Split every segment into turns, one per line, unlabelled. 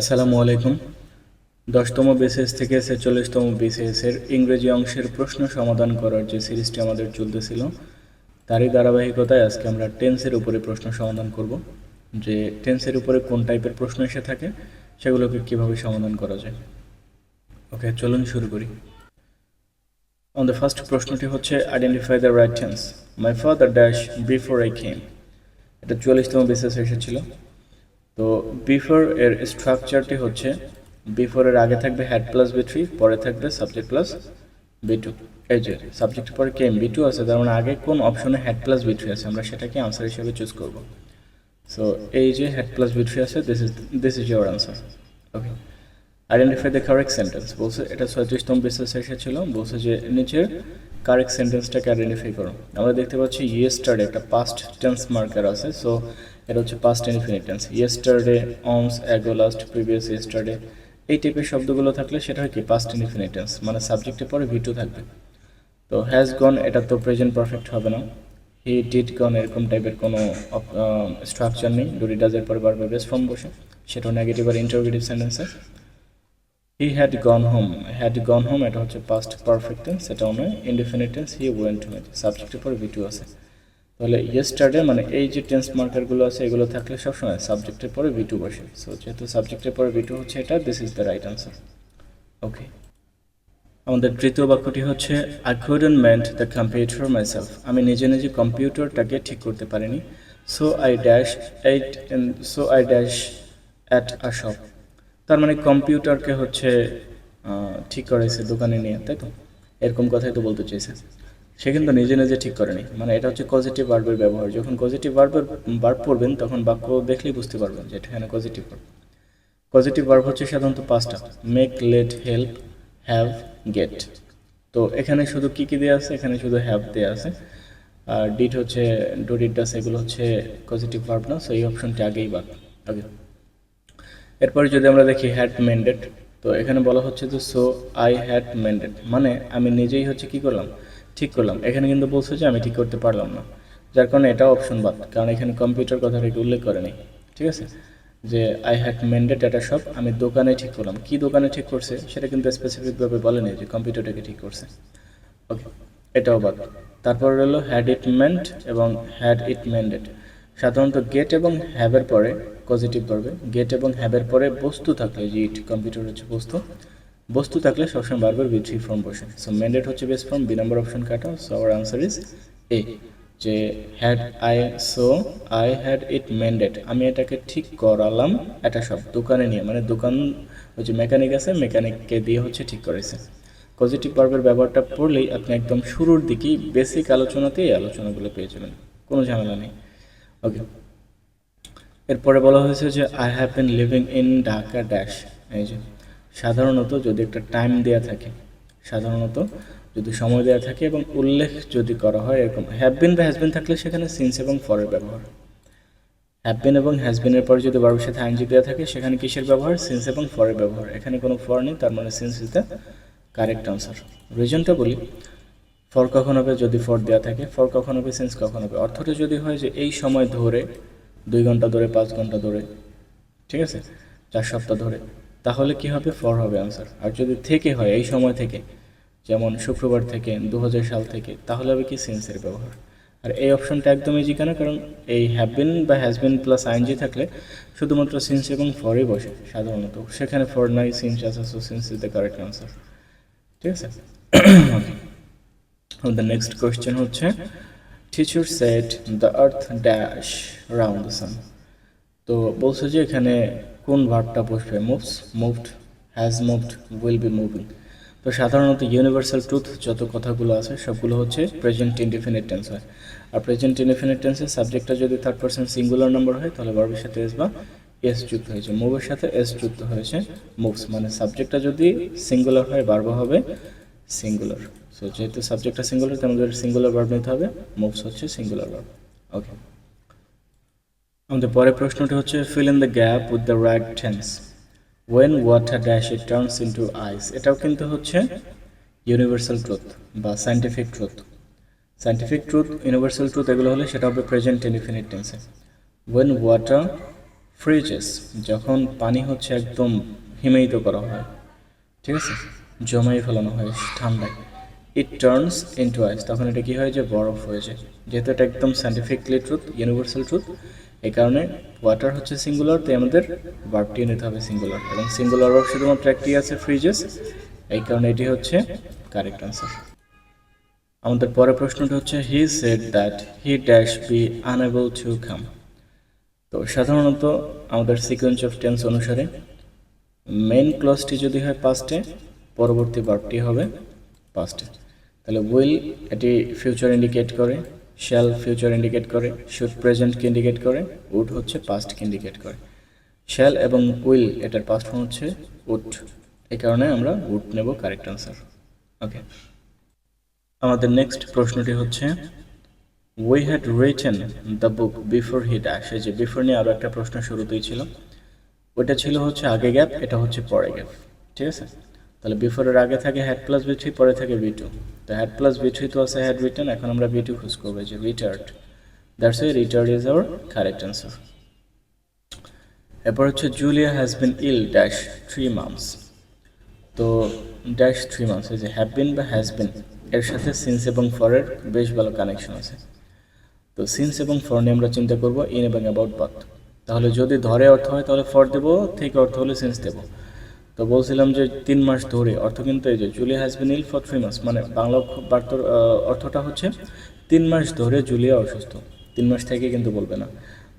আসসালামু আলাইকুম। দশতম বিসিএস থেকে ছেচল্লিশতম বিসিএসের ইংরেজি অংশের প্রশ্ন সমাধান করার যে সিরিজটি আমাদের চলতেছিল, তারই ধারাবাহিকতায় আজকে আমরা টেন্সের উপরে প্রশ্ন সমাধান করব। যে টেন্সের উপরে কোন টাইপের প্রশ্ন এসে থাকে, সেগুলোকে কীভাবে সমাধান করা যায়। ওকে, চলুন শুরু করি। অন দ্য ফার্স্ট প্রশ্নটি হচ্ছে identify the right tense my father dash before I came এটা চুয়াল্লিশতম বিসিএস এসেছিল। তো বিফোর এর স্ট্রাকচারটি হচ্ছে বিফোর এর আগে থাকবে হ্যাড প্লাস বি থ্রি পরে থাকবে সাবজেক্ট প্লাস বি টু এই যে সাবজেক্টের পরে কেম বি টু আছে, তার মানে আগে কোন অপশনে হ্যাড প্লাস বি থ্রি আছে, আমরা সেটাকে আনসার হিসেবে চুজ করব। সো এই যে হ্যাড প্লাস বি থ্রি আছে this is this is your answer okay identify the correct sentence বলছে, এটা ছয়ত্রিশতম বিশেষ এসেছিল, বলছে যে নিচের কারেক্ট সেন্টেন্সটাকে আইডেন্টিফাই করো। আমরা দেখতে পাচ্ছি ইয়েস্টারডে একটা পাস্ট টেন্স মার্কার আছে সো এটা হচ্ছে past infinite tense yesterday once ago last previous yesterday এই টাইপের শব্দগুলো থাকলে সেটা হয় কি? পাস্ট ইনফিনিট মানে সাবজেক্টের পরে ভিটু থাকবে। তো হ্যাজ গন এটা তো প্রেজেন্ট পারফেক্ট হবে না। হি ডিড গন এরকম টাইপের কোনো স্ট্রাকচার নেই। ডুরি ডাজের পরে বারবার বেস ফর্ম বসে। সেটাও নেগেটিভ আর ইন্টারোগেটিভ সেন্টেন্সে he had gone home had gone home এটা হচ্ছে পাস্ট পারফেক্ট টেন্স সেটাও নয়। হি ওয়েন্ট হোম সাবজেক্টের পরে ভিটু আছে। তাহলে ইয়েস্টারডে মানে এই যে টেন্স মার্কারগুলো আছে, এগুলো থাকলে সবসময় সাবজেক্টের পরে ভিটু বসে। সো যেহেতু সাবজেক্টের পরে ভিটু হচ্ছে এটা this is the right answer okay আমাদের তৃতীয় বাক্যটি হচ্ছে I couldn't mend the computer myself আমি নিজে নিজে কম্পিউটারটাকে ঠিক করতে পারিনি। So I dash eight so I dash at a shop তার মানে কম্পিউটারকে হচ্ছে ঠিক করেছে দোকানে নিয়ে, তাই তো? এরকম কথাই তো বলতে চেয়েছে সে কিন্তু নিজে নিজে ঠিক করেনি। মানে এটা হচ্ছে পজিটিভ ভার্বের ব্যবহার। যখন পজিটিভ ভার্বের ভার্ব পড়বেন, তখন বাক্য দেখলেই বুঝতে পারবেন যে এটা এখানে পজিটিভ ভার্ব পজিটিভ ভার্ব হচ্ছে সাধারণত পাঁচটা। Make let help have get তো এখানে শুধু কি কি দেওয়া আছে? এখানে শুধু হ্যাভ দেওয়া আছে। আর ডিট হচ্ছে ডু ডিট ডাস এগুলো হচ্ছে পজিটিভ ভার্ব না? সো এই অপশনটি আগেই বাদ। আগে এরপরে যদি আমরা দেখি হ্যাড মেন্ডেড তো এখানে বলা হচ্ছে যে সো আই হ্যাড মেন্ডেড মানে আমি নিজেই হচ্ছে কি করলাম? ঠিক করলাম। এখানে কিন্তু বলছে যে আমি ঠিক করতে পারলাম না। যার কারণে এটা অপশন বাদ। কারণ এখানে কম্পিউটার কথাটাকে উল্লেখ করে নেই। ঠিক আছে? যে আই হ্যাড মেন্ডেড এটা সব আমি দোকানে ঠিক করলাম। কি দোকানে ঠিক করছে? সেটা কিন্তু স্পেসিফিকভাবে বলেনি যে কম্পিউটারটাকে ঠিক করছে। ওকে এটাও বাদ। তারপর হলো হ্যাড ইট মেন্ট এবং হ্যাড ইট মেন্ডেড সাধারণত গেট এবং হ্যাবের পরে পজিটিভ পড়বে গেট এবং হ্যাবের পরে বস্তু থাকলে যে ইট কম্পিউটার হচ্ছে বস্তু বস্তু থাকলে সবসময় বারবার বি থ্রি ফর্ম বসে সো মেন্ডেড হচ্ছে base form V number option কাটা so our answer is A যে had I so I had it mended আমি এটাকে ঠিক করালাম এটা সব দোকানে নিয়ে। মানে দোকান হচ্ছে মেকানিক আছে মেকানিককে দিয়ে হচ্ছে ঠিক করেছে পজিটিভ ভার্বের ব্যবহারটা পড়লেই আপনি একদম শুরুর দিকেই বেসিক আলোচনাতেই এই আলোচনাগুলো পেয়ে যাবেন। কোনো ঝামেলা নেই। ওকে এরপরে বলা হয়েছে যে I have been living in Dhaka dash এই যে সাধারণত যদি একটা টাইম দেয়া থাকে, সাধারণত যদি সময় দেওয়া থাকে এবং উল্লেখ যদি করা হয়, এরকম হ্যাভ বিন বা হ্যাজবিন থাকলে সেখানে সিন্স এবং ফরের ব্যবহার। হ্যাভবিন এবং হ্যাজবিনের পরে যদি বারোর সাথে আইনজি দেওয়া থাকে, সেখানে কিসের ব্যবহার? সিন্স এবং ফরের ব্যবহার। এখানে কোনো ফর নেই, তার মানে since is the correct answer রিজনটা বলি। ফর কখন হবে? যদি ফর দেওয়া থাকে। ফর কখন হবে? সিন্স কখন হবে? অর্থটা যদি হয় যে এই সময় ধরে, দুই ঘণ্টা ধরে, পাঁচ ঘণ্টা ধরে, ঠিক আছে? চার সপ্তাহ ধরে। তাহলে কি হবে? ফর হবে আনসার আর যদি থেকে হয়, এই সময় থেকে, যেমন শুক্রবার থেকে দু হাজার সাল থেকে, তাহলে হবে কি সিন্সের ব্যবহার। আর এই অপশনটা একদম ইজি কেন? কারণ এই হ্যাভবিন বা হ্যাজবিন প্লাস আইনজি থাকলে শুধুমাত্র সিন্স এবং ফরই বসে সাধারণত। সেখানে ফর নাই সিন্স আছে so since is the correct answer ঠিক আছে? দ্য নেক্সট কোয়েশ্চেন হচ্ছে teacher set the earth dash round the sun তো বলছে যে এখানে কোন ভার্বটা বসবে? Moves? Moved? Has moved? Will be moving. তো সাধারণত ইউনিভার্সাল ট্রুথ যত কথাগুলো আছে, সবগুলো হচ্ছে প্রেজেন্ট ইনডিফিনিট টেন্স হয়। আর প্রেজেন্ট ইনডিফিনিট টেন্সের সাবজেক্টটা যদি থার্ড পার্সন সিঙ্গুলার নাম্বার হয়, তাহলে ভার্বের সাথে এস বা এস যুক্ত হয়েছে। মুভের সাথে এস যুক্ত হয়েছে মুভস। মানে সাবজেক্টটা যদি সিঙ্গুলার হয় ভার্ব হবে সিঙ্গুলার সো যেহেতু সাবজেক্টটা সিঙ্গুলার তো আমাদের সিঙ্গুলার ভার্ব নিতে হবে। মুভস হচ্ছে সিঙ্গুলার ভার্ব ওকে আমাদের পরের প্রশ্নটি হচ্ছে fill in the gap with the right tense when water dash it turns into ice এটাও কিন্তু হচ্ছে ইউনিভার্সাল ট্রুথ বা scientific truth scientific truth universal truth এগুলো হলে সেটা হবে প্রেজেন্ট ইনডিফিনিট টেন্সে ওয়েন ওয়াটার ফ্রিজেস যখন পানি হচ্ছে একদম হিমেয়িত করা হয়, ঠিক আছে? জমাই ফেলানো হয়, ঠান্ডায়। ইট টার্নস ইনটু আইস তখন এটা কী হয়? যে বরফ হয়ে যায়। যেহেতু এটা একদম সাইন্টিফিকলি ট্রুথ ইউনিভার্সাল ট্রুথ এই কারণে ওয়াটার হচ্ছে সিঙ্গুলার তাই আমাদের ভার্বটি নিতে হবে সিঙ্গুলার এবং সিঙ্গুলার ভার্ব শুধুমাত্র একটি আছে ফ্রিজেস এই কারণে এটি হচ্ছে কারেক্ট আনসার আমাদের পরের প্রশ্নটা হচ্ছে he said that he dash be unable to come তো সাধারণত আমাদের সিকোয়েন্স অফ টেন্স অনুসারে মেন ক্লসটি যদি হয় পাস্টে পরবর্তী ভার্বটি হবে পাস্টে তাহলে উইল এটি ফিউচার ইন্ডিকেট করে। শ্যাল ফিউচার ইন্ডিকেট করে শুড প্রেজেন্টকে ইন্ডিকেট করে উড হচ্ছে পাস্টকে ইন্ডিকেট করে। শ্যাল এবং উইল এটার পাস্ট ফর্ম হচ্ছে উড এই কারণে আমরা উড নেব কারেক্ট আনসার ওকে আমাদের নেক্সট প্রশ্নটি হচ্ছে we had written the book before he dash এই যে বিফোর নিয়ে আরও একটা প্রশ্ন শুরুতেই ছিল। ওইটা ছিল হচ্ছে আগে গ্যাপ এটা হচ্ছে পরে গ্যাপ ঠিক আছে? তাহলে বিফোরের আগে থাকে হ্যাড প্লাস বি থ্রি পরে থাকে বি টু তো হ্যাড প্লাস বি থ্রি তো আছে হ্যাড রিটার্ন এখন আমরা বি টু খুঁজ করব যে রিটার্ড দ্যাটস ওই returned is our correct answer এরপর হচ্ছে Julia has been ill dash three months তো ড্যাশ থ্রি মান্থস এই যে হ্যাভ বিন বা হ্যাজ বিন এর সাথে সিন্স এবং ফরের বেশ ভালো কানেকশন আছে। তো সিন্স এবং ফর নিয়ে আমরা চিন্তা করব ইন এবং অ্যাবাউট বাথ তাহলে যদি ধরে অর্থ হয়, তাহলে ফর দেব, থেকে অর্থ হলে সিন্স দেব। তো বলছিলাম যে তিন মাস ধরে, অর্থ কিন্তু এই যে Julia has been ill for three মাস মানে বাংলা বার্তর অর্থটা হচ্ছে তিন মাস ধরে জুলিয়া অসুস্থ, তিন মাস থেকে কিন্তু বলবে না।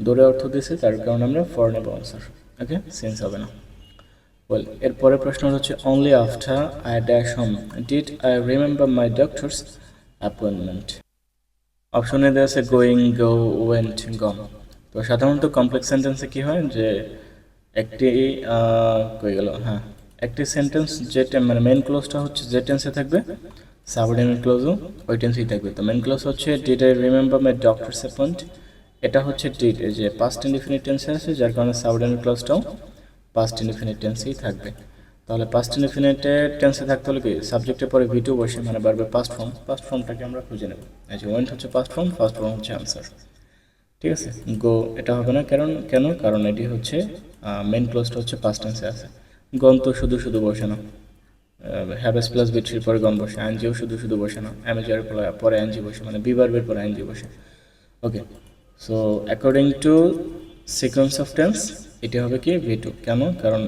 ধরে অর্থ দিছে, তার কারণে আমরা ফর নেব ওকে সেন্স হবে না। ওয়েল এরপরের প্রশ্ন হচ্ছে only after I dash home did I remember my doctor's appointment অপশনে দেওয়া আছে গোয়িং গো ওয়েন্ট গম তো সাধারণত কমপ্লেক্স সেন্টেন্সে কী হয়? যে একটি কই গেল? হ্যাঁ। একটি সেন্টেন্স যে মানে মেন ক্লোজটা হচ্ছে যে টেন্সে থাকবে সাবঅর্ডিনেট ক্লোজও ওই টেন্সেই থাকবে। তো মেন ক্লোজ হচ্ছে did I remember my doctor's appoint এটা হচ্ছে ডিড যে পাস্ট ইনডিফিনিট টেন্সে আছে, যার কারণে সাবঅর্ডিনেট ক্লোজটাও পাস্ট ইনডিফিনিট টেন্সেই থাকবে। তাহলে পাস্ট ইনডিফিনিটের টেন্সে থাকতে হলে কি সাবজেক্টের পরে ভি টু বসে মানে বারবার পাস্ট ফর্ম পাস্ট ফর্মটাকে আমরা খুঁজে নেব। এই যে ওয়েন্ট হচ্ছে পাস্ট ফর্ম ফার্স্ট ফর্ম হচ্ছে আনসার ঠিক আছে? গো এটা হবে না, কারণ, কেন? কারণ এটি হচ্ছে মেন ক্লোজটা হচ্ছে পাস্ট টেন্সে আছে। গন তো শুধু শুধু বসে না হ্যাভেস প্লাস বিট্রির পরে গন বসে, আইনজিও শুধু শুধু বসে না অ্যামেজারের পরে আইনজি বসে মানে বিবার্বের পরে আইনজি বসে। Okay so according to sequence of tense এটি হবে কি? ভি টু কেন? কারণ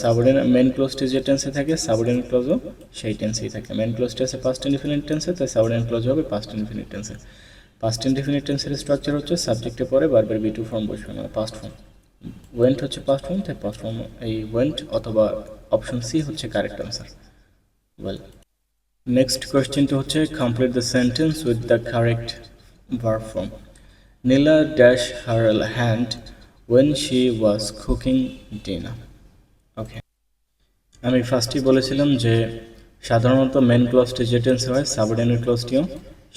সাবঅর্ডিনেট মেন ক্লোজটি যে টেন্সে থাকে সাবঅর্ডিনেট ক্লোজও সেই টেন্সেই থাকে। মেন ক্লোজটি আছে পাস্ট ইনডিফিনিট টেন্সে তাই সাবঅর্ডিনেট ক্লোজ হবে পাস্ট ইনডিফিনিট টেন্সে পাস্ট ইনডিফিনিট টেন্সের স্ট্রাকচার হচ্ছে সাবজেক্টে পরে বারবার বি টু ফর্ম বসবে মানে পাস্ট ফর্ম ওয়েন্ট হচ্ছে পাস্ট ফর্ম তাই পাস্ট ফর্ম এই ওয়েন্ট অথবা অপশন সি হচ্ছে কারেক্ট আনসার ওয়েল নেক্সট কোয়েশ্চেনটি হচ্ছে complete the sentence with the correct verb form Neela dash her hand when she was cooking dinner okay আমি ফার্স্টেই বলেছিলাম যে সাধারণত মেন ক্লজটি যে টেন্সে হয় সাবঅর্ডিনেট ক্লজটিও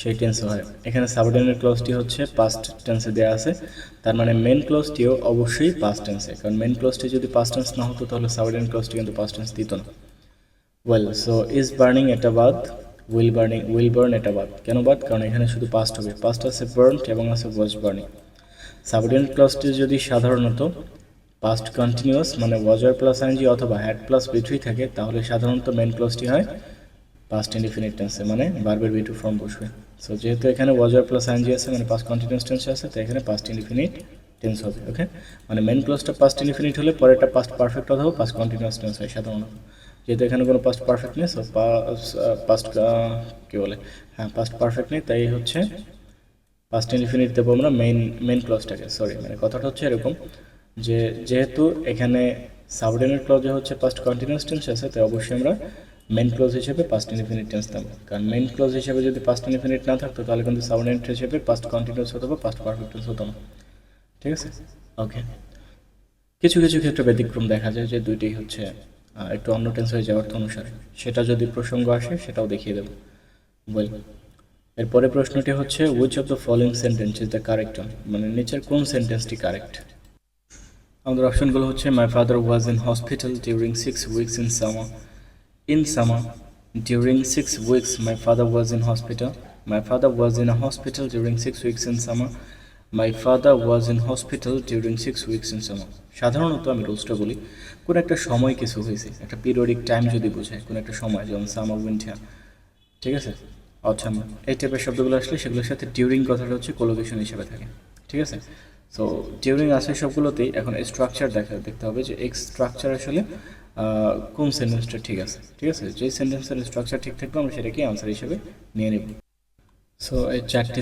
সেই টেন্সে হয়। এখানে সাবঅর্ডিনেট ক্লজটি হচ্ছে পাস্ট টেন্সে দেওয়া আছে। তার মানে মেন ক্লজটিও অবশ্যই পাস্ট টেন্সে কারণ মেন ক্লজটি যদি পাস্ট টেন্স না হতো, তাহলে সাবঅর্ডিনেট ক্লজটি কিন্তু পাস্ট টেন্স দিত না। ওয়েল সো ইজ বার্নিং এটা বাদ উইল বার্নিং উইল বার্ন এটা বাদ কেন বাদ কারণ এখানে শুধু পাস্ট হবে। পাস্ট আছে বার্নড এবং আছে ওয়াজ বার্নিং সাবঅর্ডিনেট ক্লজটি যদি সাধারণত পাস্ট কন্টিনিউয়াস মানে ওয়াজার প্লাস আইনজি অথবা হ্যাড প্লাস বি থাকে, তাহলে সাধারণত মেন ক্লজটি হয় পাস্ট ইনডিফিনিট টেন্সে মানে বারবার বি টু ফর্ম বসবে। সো যেহেতু এখানে ওয়াজার প্লাস আইনজি আছে মানে পাস্ট কন্টিনিউয়াস টেন্স আছে তো এখানে পাস্ট ইনডিফিনিট টেন্স হবে ওকে মানে মেন ক্লজটা পাস্ট ইনডিফিনিট হলে পরেরটা পাস্ট পারফেক্ট অথবা পাস্ট কন্টিনিউস টেন্স হয়, সাধারণত। যেহেতু এখানে কোনো পাস্ট পারফেক্ট নেই সো পাস্ট কী বলে? হ্যাঁ পাস্ট পারফেক্ট নেই, তাই হচ্ছে পাস্ট ইনডিফিনিট দেবো আমরা মেইন মেইন ক্লজটাকে সরি মানে কথাটা হচ্ছে এরকম যে, যেহেতু এখানে সাবঅর্ডিনেট ক্লজে হচ্ছে পাস্ট কন্টিনিউস টেন্স আছে, তাই অবশ্যই আমরা মেন ক্লোজ হিসেবে পাস্ট ইনফিনিট টেন্স দেব কারণ মেন ক্লোজ হিসেবে যদি পাস্ট ইনফিনিট না থাকতো, তাহলে কিন্তু সাবঅর্ডিনেট হিসেবে পাস্ট কন্টিনিউয়াস হতো বা পাস্ট পারফেক্ট টেন্স হতো না। ঠিক আছে? ওকে কিছু কিছু ক্ষেত্রে ব্যতিক্রম দেখা যায় যে দুইটাই হচ্ছে একটু অন্য টেন্স হয়ে যাওয়ার অনুসারে। সেটা যদি প্রসঙ্গ আসে, সেটাও দেখিয়ে দেবো। বল। এরপরে প্রশ্নটি হচ্ছে which of the following sentence is the correct মানে নিচের কোন সেন্টেন্সটি কারেক্ট আমাদের অপশনগুলো হচ্ছে my father was in hospital during six weeks in summer in summer during six weeks my father was in hospital my father was in a hospital during six weeks in summer my father was in hospital during six weeks in summer সাধারণত আমি রোজটা বলি, কোনো একটা সময় কিছু হয়েছে, একটা periodic time যদি বোঝায়, কোনো একটা সময়, যেমন সামার উইন্টার ঠিক আছে? আচ্ছা এই টাইপের শব্দগুলো আসলে সেগুলোর সাথে ডিউরিং কথাটা হচ্ছে কোলোকেশন হিসেবে থাকে, ঠিক আছে? সো ডিউরিং আছে সবগুলোতেই এখন স্ট্রাকচার দেখা, দেখতে হবে যে এক্স স্ট্রাকচার আসলে কোন সেন্টেন্সটা ঠিক আছে? ঠিক আছে? যে সেন্টেন্সের স্ট্রাকচার ঠিক থাকবে, আমরা সেটাকে আনসার হিসেবে নিয়ে নেব। সো এই চারটি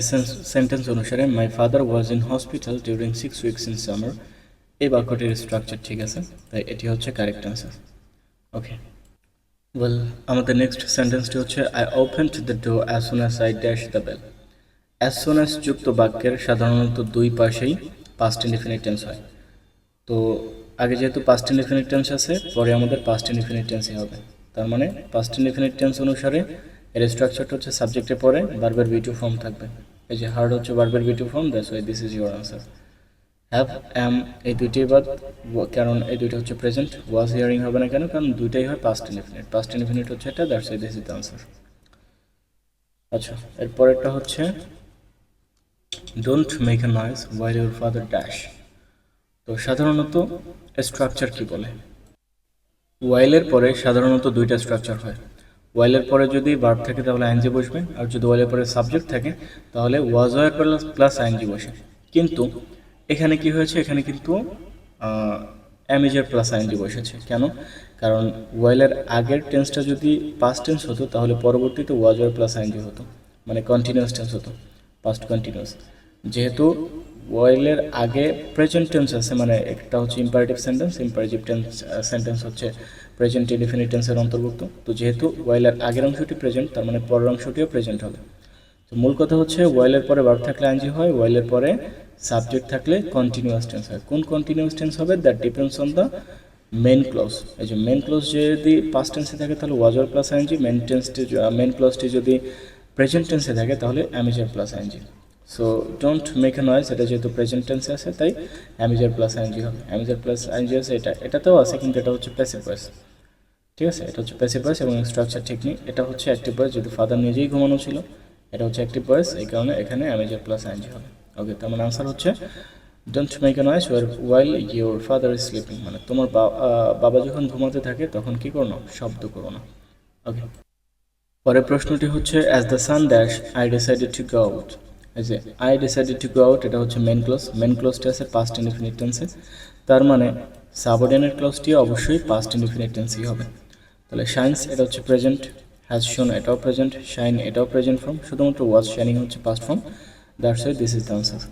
সেন্টেন্স অনুসারে my father was in hospital during six weeks in summer এই বাক্যটির স্ট্রাকচার ঠিক আছে, তাই এটি হচ্ছে কারেক্ট আনসার ওকে ওয়েল আমাদের নেক্সট সেন্টেন্সটি হচ্ছে I open the door as soon as I dash the bell as soon as যুক্ত বাক্যের সাধারণত দুই পাশেই পাস্ট ইনডিফিনিট টেন্স হয়। তো আগে যেহেতু পাস্ট ইনডিফিনিট টেন্স আছে, পরে আমাদের পাস্ট ইনডিফিনিট টেন্সই হবে। তার মানে পাস্ট ইনডিফিনিট টেন্স অনুসারে এর স্ট্রাকচারটা হচ্ছে সাবজেক্টে পরে বারবার ভিডিও ফর্ম থাকবে। এই যে হার্ড হচ্ছে বারবার video form that's why this is your answer have am এই দুইটাই বাদ, কারণ এই দুইটা হচ্ছে প্রেজেন্ট ওয়াজ হিয়ারিং হবে না কেন? কারণ দুইটাই হয় পাস্ট ইনডিফিনিট পাস্ট ইনডিফিনিট হচ্ছে এটা that's why this is the answer আচ্ছা এরপরেরটা হচ্ছে don't make a noise while your father dash তো সাধারণত স্ট্রাকচার কি বলে? ওয়াইলের পরে সাধারণত দুইটা স্ট্রাকচার হয়। ওয়াইলের পরে যদি ভার্ব থাকে তাহলে আইনজি বসবে, আর যদি ওয়াইলের পরে সাবজেক্ট থাকে তাহলে was were plus plus ing বসে। কিন্তু এখানে কি হয়েছে? এখানে কিন্তু অ্যামেজের প্লাস আইনজি বসেছে। কেন? কারণ ওয়াইলের আগের টেন্সটা যদি পাস্ট টেন্স হতো তাহলে পরবর্তীতে ওয়াজ ওয়ার প্লাস আইনজি হতো। মানে কন্টিনিউয়াস টেন্স হতো। পাস্ট কন্টিনিউয়াস যেহেতু ওয়াইলের আগে প্রেজেন্ট টেন্স আছে মানে একটা হচ্ছে imperative sentence imperative tense sentence হচ্ছে প্রেজেন্ট ইনডিফিনিট টেন্সের অন্তর্ভুক্ত। তো যেহেতু ওয়াইলের আগের অংশটি প্রেজেন্ট তার মানে পরের অংশটিও প্রেজেন্ট হবে। তো মূল কথা হচ্ছে ওয়াইলের পরে ভার্ব থাকলে আইনজি হয় ওয়াইলের পরে সাবজেক্ট থাকলে কন্টিনিউয়াস টেন্স হয়। কোন কন্টিনিউয়াস টেন্স হবে? That depends on the main clause এই যে মেন ক্লজ যদি পাস্ট টেন্সে থাকে, তাহলে was were plus ING main টেন্সটি main ক্লজটি যদি প্রেজেন্ট টেন্সে থাকে, তাহলে am is are plus ING so don't make a noise এটা যেহেতু প্রেজেন্ট টেন্সে আছে, তাই am is are plus ING হবে। Am is are plus ING আছে এটা, এটাতেও আছে, কিন্তু এটা হচ্ছে প্যাসিভ ভয়েস ঠিক আছে? এটা হচ্ছে প্যাসিভ ভয়েস এবং স্ট্রাকচার ঠিক নেই এটা হচ্ছে অ্যাক্টিভ ভয়েস যদি ফাদার নিজেই ঘুমানো ছিল। এটা হচ্ছে অ্যাক্টিভ ভয়েস এই কারণে এখানে অ্যামিজার প্লাস আইনজি হবে। ওকে তার মানে আনসার হচ্ছে don't make a noise were while your father is sleeping মানে তোমার বাবা যখন ঘুমাতে থাকে, তখন কি করো না, শব্দ করো না। ওকে পরের প্রশ্নটি হচ্ছে as the sun dash I decided to go out যে I decided to go out এটা হচ্ছে মেন ক্লোজ মেন ক্লোজটি আছে পাস্ট ইনডিফিনিট টেন্সে তার মানে সাবঅর্ডিনেট ক্লোজটি অবশ্যই পাস্ট ইনডিফিনিট টেন্সই হবে। তাহলে শাইন্স এটা হচ্ছে প্রেজেন্ট হ্যাজ শোন এটাও প্রেজেন্ট শাইন এটাও প্রেজেন্ট ফর্ম শুধুমাত্র ওয়াজ শাইনিং হচ্ছে past form that's why this is the answer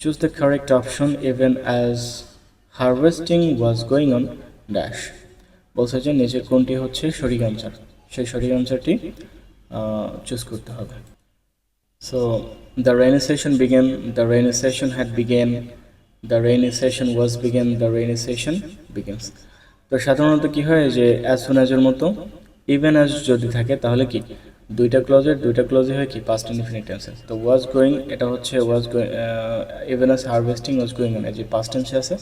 choose the correct option even as harvesting was going on dash বলছে যে, নিচের কোনটি হচ্ছে সঠিক অ্যান্সার সেই সঠিক অ্যান্সারটি চুজ করতে হবে। So the rainy session begin the rainy session had begin the rainy session was begin the rainy session begins তো সাধারণত কি হয় যে অ্যাজ সুন অ্যাজের মতো ইভেন অ্যাজ যদি থাকে, তাহলে কি? দুইটা ক্লজের দুইটা ক্লজে হয় কি? পাস্ট ইনফিনিট টেন্সে তো ওয়াজ গোয়িং এটা হচ্ছে was even as harvesting was going on যে পাস্ট টেন্সে আছে,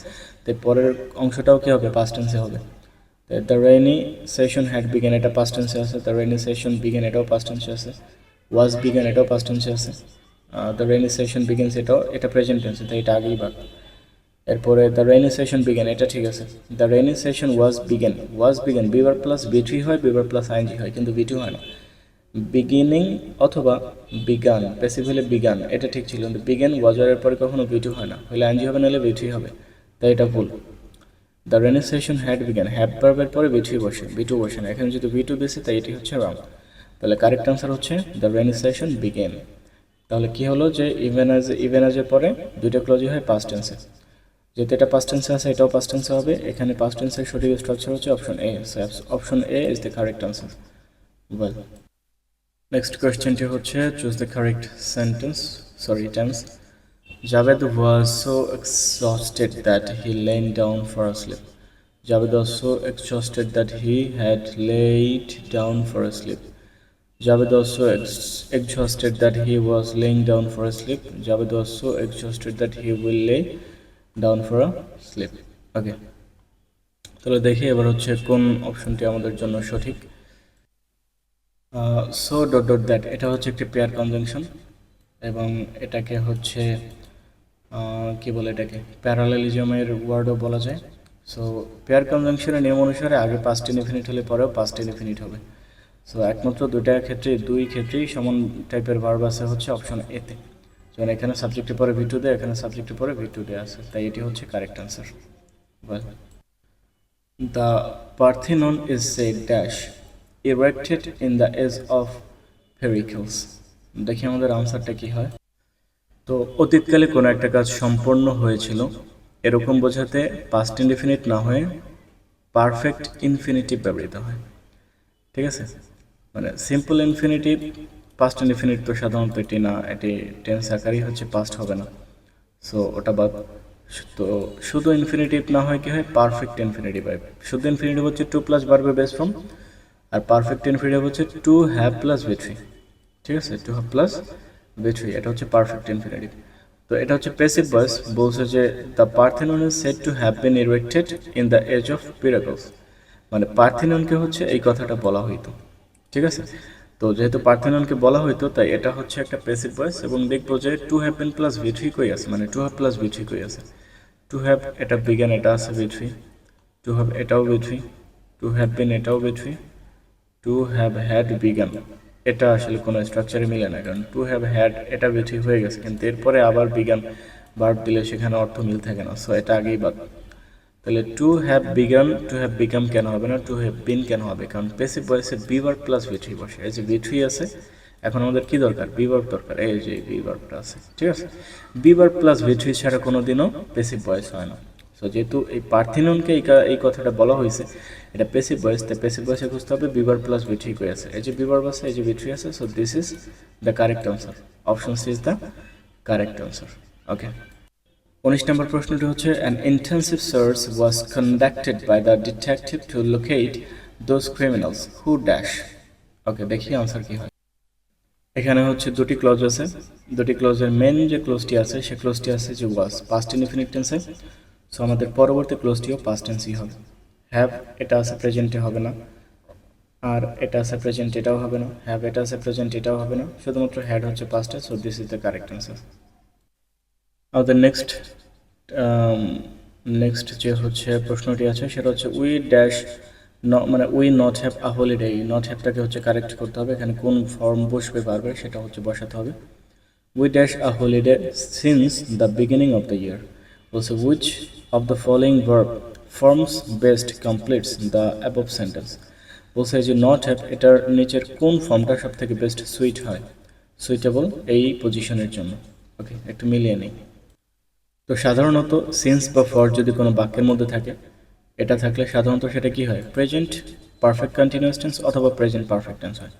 তো পরের অংশটাও কি হবে? পাস্ট টেন্সে হবে। The rainy season had begin এটা পাস্ট টেন্সে আছে দ্য রেইনি সেশন বিগেন এটাও পাস্ট টেন্সে আছে। ওয়াজ বিগেন এটাও পাস্ট টেন্সে আছে দ্য রেইনি সেশন বিগেন্স এটাও এটা প্রেজেন্ট টেন্সে তাই এটা আগেই বাদ এরপরে দ্য রেইনি সেশন বিগেন এটা ঠিক আছে। The rainy session was begin was begin beaver plus বিটি হয় বিভার প্লাস আইনজি হয়, কিন্তু বিটি হয় না। বিগিনিং অথবা বিগান বেসিক্যালি বিগান এটা ঠিক ছিল, কিন্তু বিগেন ওয়াজারের পরে কখনো বিটু হয় না। হলে আইনজি হবে, নাহলে বিটি হবে। তাই এটা ভুল। The rainy session had began had ভার্বের পরে বিটু বসে বিটু বসে না। এখানে যদি বিটু বেশি, তাই এটি হচ্ছে রং তাহলে কারেক্ট আনসার হচ্ছে দ্য রেনি সেশন বিগেন তাহলে কি হলো যে ইভেন আজ ইভেন আজের পরে দুইটা ক্লজই হয় পাস্ট টেন্সে যেহেতু এটা পাস্ট টেন্সে আছে, এটাও পাস্ট টেন্সে হবে। এখানে পাস্ট টেন্সের সঠিক স্ট্রাকচার হচ্ছে option A option A is the correct answer well next কোয়েশ্চেনটি হচ্ছে choose the correct sentence sorry tense Javed was so exhausted that he lay down for a sleep. Javed was so exhausted that he had laid down for a sleep. Javed was so ex- exhausted that he was laying down for a sleep. Javed was so exhausted that he will lay down for a sleep. Okay. তাহলে দেখি এবার হচ্ছে কোন অপশনটি আমাদের জন্য সঠিক so dot dot that এটা হচ্ছে একটি পেয়ার কনজাংশন এবং এটাকে হচ্ছে কি বলে এটাকে প্যারালেলিজমের ওয়ার্ডও বলা যায় সো পেয়ার কনজাংশনের নিয়ম অনুসারে আগে পাস্ট ইনফিনিট হলে পরেও পাস্ট ইনফিনিট হবে সো একমাত্র দুইটার ক্ষেত্রে দুই ক্ষেত্রেই সমান টাইপের ভার্ব আছে হচ্ছে অপশন এতে যেমন এখানে সাবজেক্টের পরে ভি টু দেয়, এখানে সাবজেক্টের পরে ভি টু দেয় আছে। তাই এটি হচ্ছে correct well the Parthenon is say dash erected in the age of Pericles দেখি আমাদের আনসারটা কি হয়। তো, অতীতকালে কোনো একটা কাজ সম্পন্ন হয়েছিল। এরকম বোঝাতে পাস্ট ইনডিফিনিট না হয়ে পারফেক্ট ইনফিনিটিভ ব্যবহৃত হয়। ঠিক আছে? মানে সিম্পল ইনফিনিটিভ পাস্ট ইনডিফিনিট তো সাধারণত এটি না, এটি টেন্স আকারই হচ্ছে পাস্ট হবে না। সো ওটা বাদ। তো শুধু ইনফিনিটিভ না হয় কি হয় পারফেক্ট ইনফিনিটিভ হয় শুধু ইনফিনিটিভ হচ্ছে টু প্লাস বার্বের বেস ফর্ম আর পারফেক্ট ইনফিনিটিভ হচ্ছে টু হ্যাভ প্লাস বেট্রি ঠিক আছে? টু হ্যাভ প্লাস বেট্রি এটা হচ্ছে পারফেক্ট ইনফিনিটিভ তো এটা হচ্ছে প্যাসিভ ভয়েস বলছে যে the Parthenon is set to have been erected in the age of Pericles মানে পার্থেননকে হচ্ছে এই কথাটা বলা হইতো। ঠিক আছে? তো যেহেতু পার্থেননকে বলা হইতো, তাই এটা হচ্ছে একটা প্যাসিভ ভয়েস এবং দেখব যে to have been plus V three কই আছে মানে টু হ্যাভ প্লাস ভিথ্রি কই আছে। টু হ্যাভ এটা বিজ্ঞান এটা আছে ভিথ্রি টু হ্যাভ এটাও ভিথ্রি টু হ্যাভ বিন এটাও V three to have had began এটা আসলে কোনো স্ট্রাকচারে মিলে না, কারণ টু হ্যাভ হ্যাড এটা বেশি হয়ে গেছে, কিন্তু এরপরে আবার বিজ্ঞান বার্ব দিলে সেখানে অর্থ মিল থাকে না সো এটা আগেই বাদ। তাহলে to have begun to have become কেন হবে না? টু হ্যাভ বিন কেন হবে? কারণ passive ভয়েসে be verb plus V three বসে। এই যে বিথ্রি আছে, এখন আমাদের কি দরকার? বিভার দরকার। এই যে বিভারটা আছে, ঠিক আছে? বিভার প্লাস বিথ্রি ছাড়া কোনো দিনও পেসিভ ভয়েস হয় না। সো যেহেতু এই পার্থিননকে এই কথাটা বলা হয়েছে, এটা পেসিভ ভয়েস তাই পেসিভ ভয়েসে খুঁজতে হবে বিভার প্লাস বিথ্রি কই আছে। এই যে বিভার আছে, এই যে বিথ্রি আছে so this is the correct answer option C is the correct answer okay উনিশ নম্বর প্রশ্নটি হচ্ছে an intensive search was conducted by the detective to locate those criminals who dash okay দেখি আনসার কি হয়। এখানে হচ্ছে দুটি ক্লজ আছে। দুটি ক্লজের মেন যে ক্লোজটি আছে, সে ক্লোজটি আছে যে ওয়াজ পাস্ট ইনফিনিট টেন্সে সো আমাদের পরবর্তী ক্লোজটিও পাস্ট টেন্সই হবে। হ্যাভ এটা আছে প্রেজেন্টে হবে না। আর এটা আছে প্রেজেন্ট এটাও হবে না। হ্যাভ এটা আছে প্রেজেন্ট এটাও হবে না। শুধুমাত্র হ্যাড হচ্ছে পাস্টে so this is the correct answer আমাদের নেক্সট নেক্সট যে হচ্ছে প্রশ্নটি আছে, সেটা হচ্ছে উই ড্যাশ মানে we not have a holiday not হ্যাভটাকে হচ্ছে কারেক্ট করতে হবে। এখানে কোন ফর্ম বসবে পারবে সেটা হচ্ছে বসাতে হবে। We dash a holiday since the beginning of the year বলছে which of the following verb forms best completes the above sentence বলছে যে নট হ্যাভ এটার নিচের কোন ফর্মটা সব থেকে বেস্ট সুইট হয়? সুইটেবল এই পজিশনের জন্য। ওকে একটু মিলিয়ে নিই। তো সাধারণত সিন্স বা ফর যদি কোনো বাক্যের মধ্যে থাকে, এটা থাকলে সাধারণত সেটা কি হয়? প্রেজেন্ট পারফেক্ট কন্টিনিউয়াস টেন্স অথবা প্রেজেন্ট পারফেক্ট টেন্স হয়।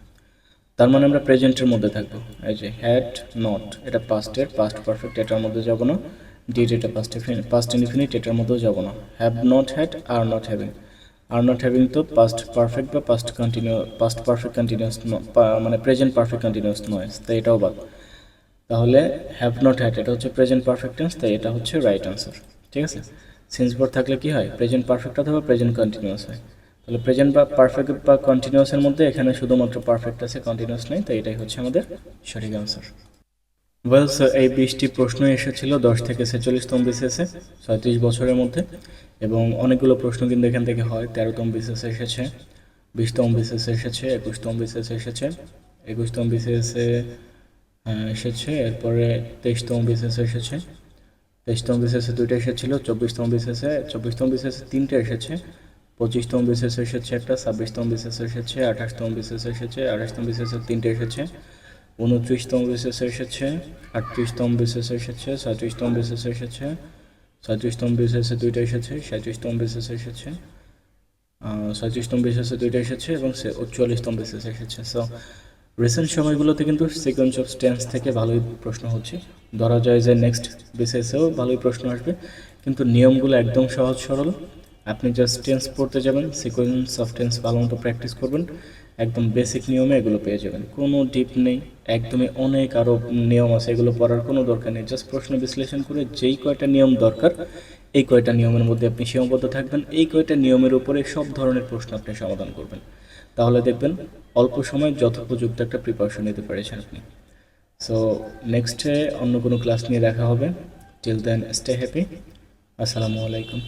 তার মানে আমরা প্রেজেন্টের মধ্যে থাকব। এই যে হ্যাড নট এটা পাস্টের পাস্ট পারফেক্ট এটার মধ্যে যাব না। ডিড এটা পাস্ট পাস্ট ইনফিনিট এটার মধ্যেও যাব না। হ্যাভ নট হ্যাড আর নট হ্যাভিং আর নট হ্যাভিং তো পাস্ট পারফেক্ট বা past continue past perfect continuous মানে প্রেজেন্ট পারফেক্ট কন্টিনিউয়াস নয় তাই এটাও বাদ তাহলে হ্যাভ নট হ্যাড এটা হচ্ছে প্রেজেন্ট পারফেক্ট টেন্স তাই এটা হচ্ছে রাইট আনসার ঠিক আছে? সিন্স বোর্ড থাকলে কি হয়? প্রেজেন্ট পারফেক্ট অথবা প্রেজেন্ট কন্টিনিউয়াস হয়। তাহলে প্রেজেন্ট বা পারফেক্ট বা কন্টিনিউয়াসের মধ্যে এখানে শুধুমাত্র পারফেক্ট আছে কন্টিনিউয়াস নেই, তাই এটাই হচ্ছে আমাদের সঠিক আনসার ওয়েল স্যার এই বিশটি প্রশ্ন এসেছিল দশ থেকে ছেচল্লিশতম বিসিএসে ছয়ত্রিশ বছরের মধ্যে, এবং অনেকগুলো প্রশ্ন কিন্তু এখান থেকে হয়। তেরোতম বিসিএসে এসেছে বিশতম বিসিএসে এসেছে একুশতম বিসিএসে এসেছে একুশতম বিসিএসে এসেছে এরপরে তেইশতম বিসিএসে এসেছে তেইশতম বিসিএসে দুইটা এসেছিল চব্বিশতম বিসিএসে চব্বিশতম বিসিএসে তিনটে এসেছে পঁচিশতম বিসিএসে এসেছে একটা ছাব্বিশতম বিসিএসে এসেছে আঠাশতম বিসিএসে এসেছে আঠাশতম বিসিএসে তিনটে এসেছে উনত্রিশতম বিসিএসে এসেছে আটত্রিশতম বিসিএসে এসেছে ছয়ত্রিশতম বিসিএসে এসেছে ছয়ত্রিশতম বিসিএসে দুইটা এসেছে সাঁত্রিশতম বিসিএসে এসেছে ছয়ত্রিশতম বিসিএসে দুইটা এসেছে এবং চুয়াল্লিশতম বিসিএসে এসেছে সো রিসেন্ট সময়গুলোতে কিন্তু সিকোয়েন্স অফ টেন্স থেকে ভালোই প্রশ্ন হচ্ছে। ধরা যায় যে নেক্সট বিসিএসেও ভালোই প্রশ্ন আসবে। কিন্তু নিয়মগুলো একদম সহজ সরল। আপনি জাস্ট টেন্স পড়তে যাবেন সিকোয়েন্স অফ টেন্স ভালো মতো প্র্যাকটিস করবেন। একদম বেসিক নিয়মে এগুলো পেয়ে যাবেন। কোনো ডিপ নেই। একদমই অনেক আরও নিয়ম আছে, এগুলো পড়ার কোনো দরকার নেই। জাস্ট প্রশ্ন বিশ্লেষণ করে যেই কয়টা নিয়ম দরকার, এই কয়টা নিয়মের মধ্যে আপনি সীমাবদ্ধ থাকবেন। এই কয়টা নিয়মের উপরে সব ধরনের প্রশ্ন আপনি সমাধান করবেন। তাহলে দেখবেন অল্প সময় যথোপযুক্ত একটা প্রিপারেশন নিতে পেরেছেন আপনি। সো নেক্সটে অন্য কোনো ক্লাস নিয়ে দেখা হবে। টিল দেন স্টে হ্যাপি আসসালামু আলাইকুম